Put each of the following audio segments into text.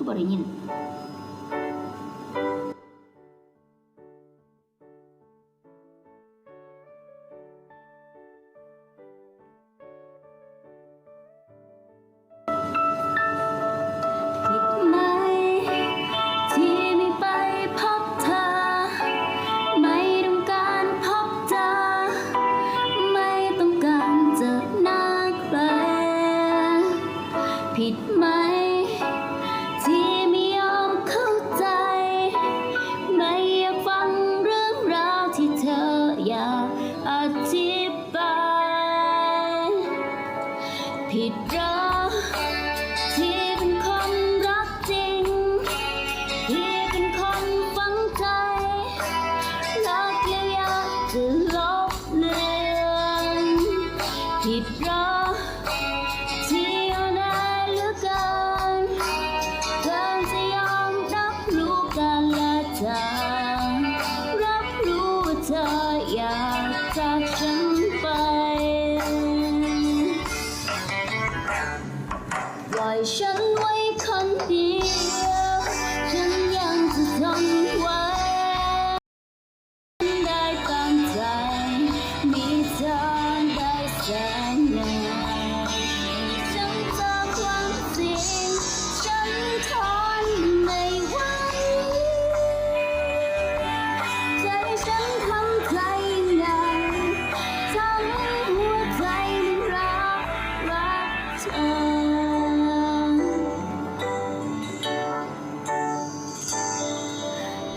คือบ่ได้ยินผิด ผิดเหรอที่เป็นคนรักจริง ที่เป็นคนฝังใจรักแล้วอยากจะลบเลือนผิดเหรอที่เอาได้เหลือเกินเกินจะยอมรับรู้กันและจากรับรู้เธออยาก ปล่อยฉันไว้คนเดียว ฉันยังจะทนไว้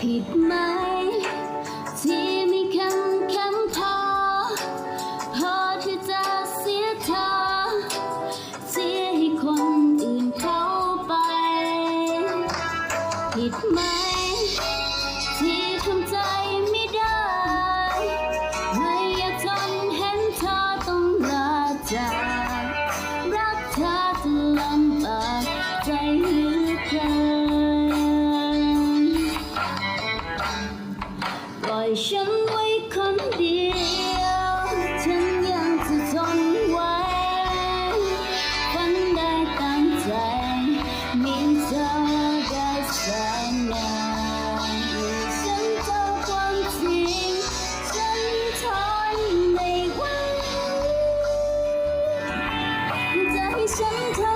ผิดไหม ที่มีคำคำพอพอที่จะเสียเธอ เสียให้คนอื่นเข้าไป ผิดไหม ปล่อยฉันไว้คนเดียวฉันยังจะทนไว้ฝันได้ตามใจมีเธอได้แสนนานฉันเจอความจริงฉันทนไม่ไหวจะให้ฉันทำ